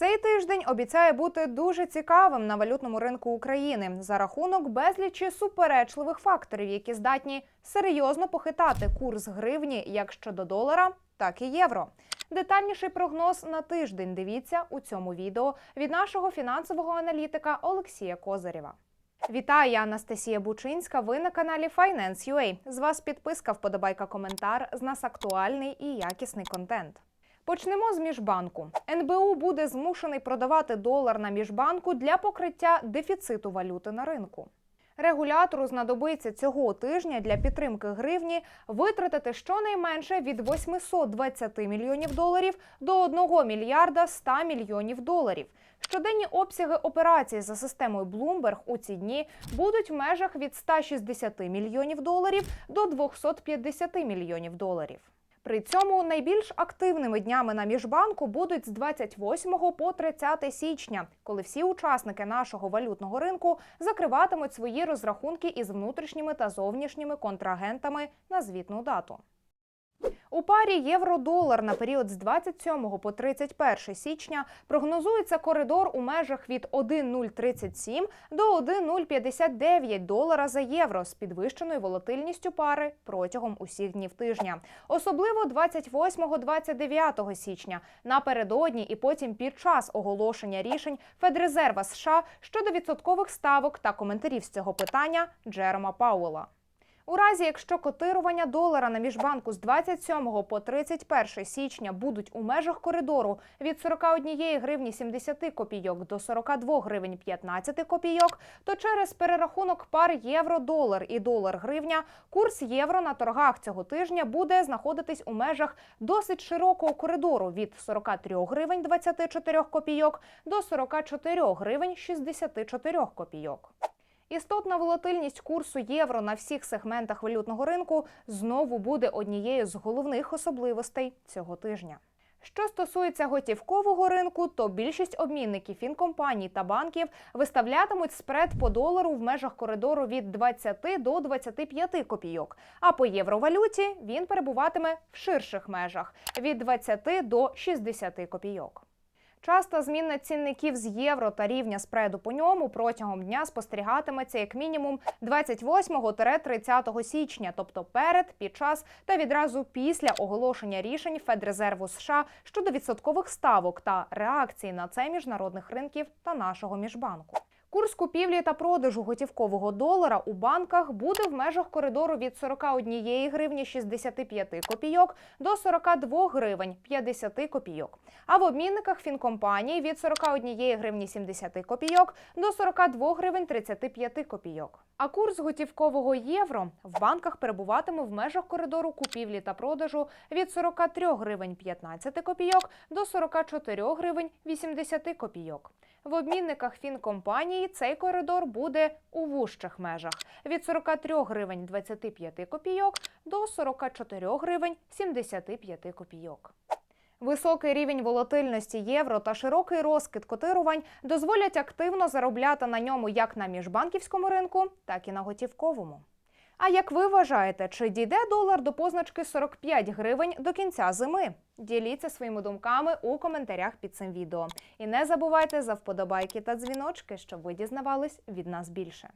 Цей тиждень обіцяє бути дуже цікавим на валютному ринку України за рахунок безлічі суперечливих факторів, які здатні серйозно похитати курс гривні як щодо долара, так і євро. Детальніший прогноз на тиждень дивіться у цьому відео від нашого фінансового аналітика Олексія Козирєва. Вітаю, я Анастасія Бучинська. Ви на каналі Finance.ua. З вас підписка, вподобайка, коментар. З нас актуальний і якісний контент. Почнемо з міжбанку. НБУ буде змушений продавати долар на міжбанку для покриття дефіциту валюти на ринку. Регулятору знадобиться цього тижня для підтримки гривні витратити щонайменше від 820 мільйонів доларів до 1 мільярда 100 мільйонів доларів. Щоденні обсяги операцій за системою Bloomberg у ці дні будуть в межах від 160 мільйонів доларів до 250 мільйонів доларів. При цьому найбільш активними днями на міжбанку будуть з 28 по 30 січня, коли всі учасники нашого валютного ринку закриватимуть свої розрахунки із внутрішніми та зовнішніми контрагентами на звітну дату. У парі євро-долар на період з 27 по 31 січня прогнозується коридор у межах від 1,037 до 1,059 долара за євро з підвищеною волатильністю пари протягом усіх днів тижня, особливо 28-29 січня, напередодні і потім під час оголошення рішень Федрезерва США щодо відсоткових ставок та коментарів з цього питання Джерома Пауела. У разі, якщо котирування долара на міжбанку з 27 по 31 січня будуть у межах коридору від 41 гривні 70 копійок до 42 гривень 15 копійок, то через перерахунок пар євро-долар і долар-гривня курс євро на торгах цього тижня буде знаходитись у межах досить широкого коридору від 43 гривень 24 копійок до 44 гривень 64 копійок. Істотна волатильність курсу євро на всіх сегментах валютного ринку знову буде однією з головних особливостей цього тижня. Що стосується готівкового ринку, то більшість обмінників фінкомпаній та банків виставлятимуть спред по долару в межах коридору від 20 до 25 копійок. А по євровалюті він перебуватиме в ширших межах від 20 до 60 копійок. Часто зміна цінників з євро та рівня спреду по ньому протягом дня спостерігатиметься як мінімум 28-30 січня, тобто перед, під час та відразу після оголошення рішень Федрезерву США щодо відсоткових ставок та реакції на це міжнародних ринків та нашого міжбанку. Курс купівлі та продажу готівкового долара у банках буде в межах коридору від 41 гривні 65 копійок до 42 гривень 50 копійок. А в обмінниках фінкомпаній від 41 гривні 70 копійок до 42 гривень 35 копійок. А курс готівкового євро в банках перебуватиме в межах коридору купівлі та продажу від 43 гривень 15 копійок до 44 гривень 80 копійок. В обмінниках фінкомпанії цей коридор буде у вужчих межах від 43 гривень 25 копійок до 44 гривень 75 копійок. Високий рівень волатильності євро та широкий розкид котирувань дозволять активно заробляти на ньому як на міжбанківському ринку, так і на готівковому. А як ви вважаєте, чи дійде долар до позначки 45 гривень до кінця зими? Діліться своїми думками у коментарях під цим відео. І не забувайте за вподобайки та дзвіночки, щоб ви дізнавались від нас більше.